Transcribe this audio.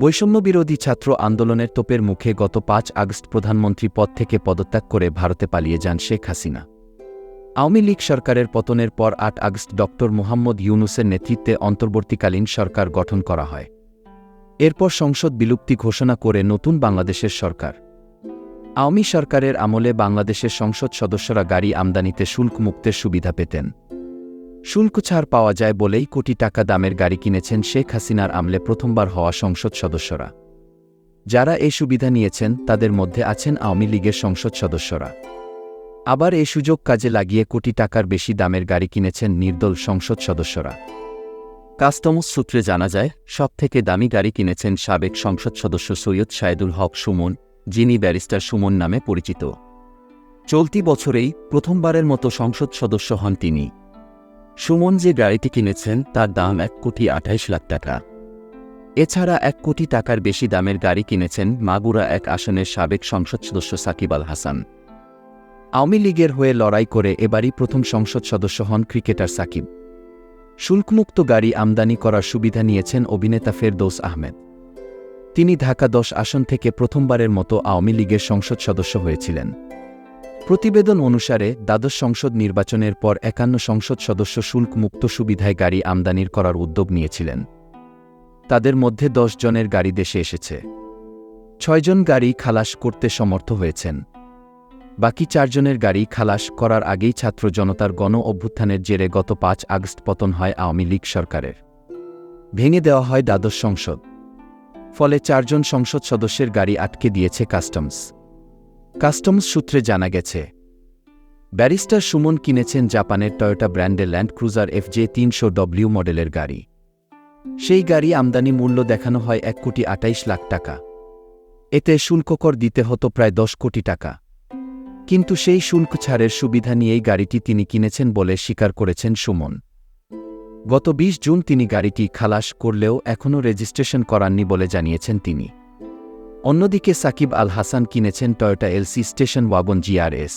বৈষম্যবিরোধী ছাত্র আন্দোলনের তোপের মুখে গত পাঁচ আগস্ট প্রধানমন্ত্রী পদ থেকে পদত্যাগ করে ভারতে পালিয়ে যান শেখ হাসিনা। আওয়ামী লীগ সরকারের পতনের পর আট আগস্ট ড মোহাম্মদ ইউনুসের নেতৃত্বে অন্তর্বর্তীকালীন সরকার গঠন করা হয়। এরপর সংসদ বিলুপ্তি ঘোষণা করে নতুন বাংলাদেশের সরকার। আওয়ামী সরকারের আমলে বাংলাদেশের সংসদ সদস্যরা গাড়ি আমদানিতে শুল্ক মুক্তের সুবিধা পেতেন। শুল্ক ছাড় পাওয়া যায় বলেই কোটি টাকা দামের গাড়ি কিনেছেন শেখ হাসিনার আমলে প্রথমবার হওয়া সংসদ সদস্যরা। যারা এই সুবিধা নিয়েছেন, তাদের মধ্যে আছেন আওয়ামী লীগের সংসদ সদস্যরা। আবার এই সুযোগ কাজে লাগিয়ে কোটি টাকার বেশি দামের গাড়ি কিনেছেন নির্দল সংসদ সদস্যরা। কাস্টমস সূত্রে জানা যায়, সবথেকে দামি গাড়ি কিনেছেন সাবেক সংসদ সদস্য সৈয়দ শায়েদুল হক সুমন, যিনি ব্যারিস্টার সুমন নামে পরিচিত। চলতি বছরেই প্রথমবারের মতো সংসদ সদস্য হন তিনি। সুমন যে গাড়িটি কিনেছেন, তার দাম এক কোটি আঠাইশ লাখ টাকা। এছাড়া এক কোটি টাকার বেশি দামের গাড়ি কিনেছেন মাগুরা এক আসনের সাবেক সংসদ সদস্য সাকিব আল হাসান। আওয়ামী লীগের হয়ে লড়াই করে এবারই প্রথম সংসদ সদস্য হন ক্রিকেটার সাকিব। শুল্কমুক্ত গাড়ি আমদানি করার সুবিধা নিয়েছেন অভিনেতা ফেরদৌস আহমেদ। তিনি ঢাকা দশ আসন থেকে প্রথমবারের মতো আওয়ামী লীগের সংসদ সদস্য হয়েছিলেন। প্রতিবেদন অনুসারে, দ্বাদশ সংসদ নির্বাচনের পর একান্ন সংসদ সদস্য শুল্ক মুক্ত সুবিধায় গাড়ি আমদানির করার উদ্যোগ নিয়েছিলেন। তাদের মধ্যে দশ জনের গাড়ি দেশে এসেছে। ছয়জন গাড়ি খালাস করতে সমর্থ হয়েছেন। বাকি চারজনের গাড়ি খালাস করার আগেই ছাত্র জনতার গণ অভ্যুত্থানের জেরে গত পাঁচ আগস্ট পতন হয় আওয়ামী লীগ সরকারের। ভেঙে দেওয়া হয় দ্বাদশ সংসদ। ফলে চারজন সংসদ সদস্যের গাড়ি আটকে দিয়েছে কাস্টমস। কাস্টমস সূত্রে জানা গেছে, ব্যারিস্টার সুমন কিনেছেন জাপানের টয়োটা ব্র্যান্ডের ল্যান্ড ক্রুজার এফজে তিনশো ডব্লিউ মডেলের গাড়ি। সেই গাড়ি আমদানি মূল্য দেখানো হয় এক কোটি আটাইশ লাখ টাকা। এতে শুল্ককর দিতে হতো প্রায় দশ কোটি টাকা। কিন্তু সেই শুল্ক ছাড়ের সুবিধা নিয়েই গাড়িটি তিনি কিনেছেন বলে স্বীকার করেছেন সুমন। গত ২০ জুন তিনি গাড়িটি খালাস করলেও এখনও রেজিস্ট্রেশন করাননি বলে জানিয়েছেন তিনি। অন্যদিকে সাকিব আল হাসান কিনেছেন Toyota LC station wagon GRS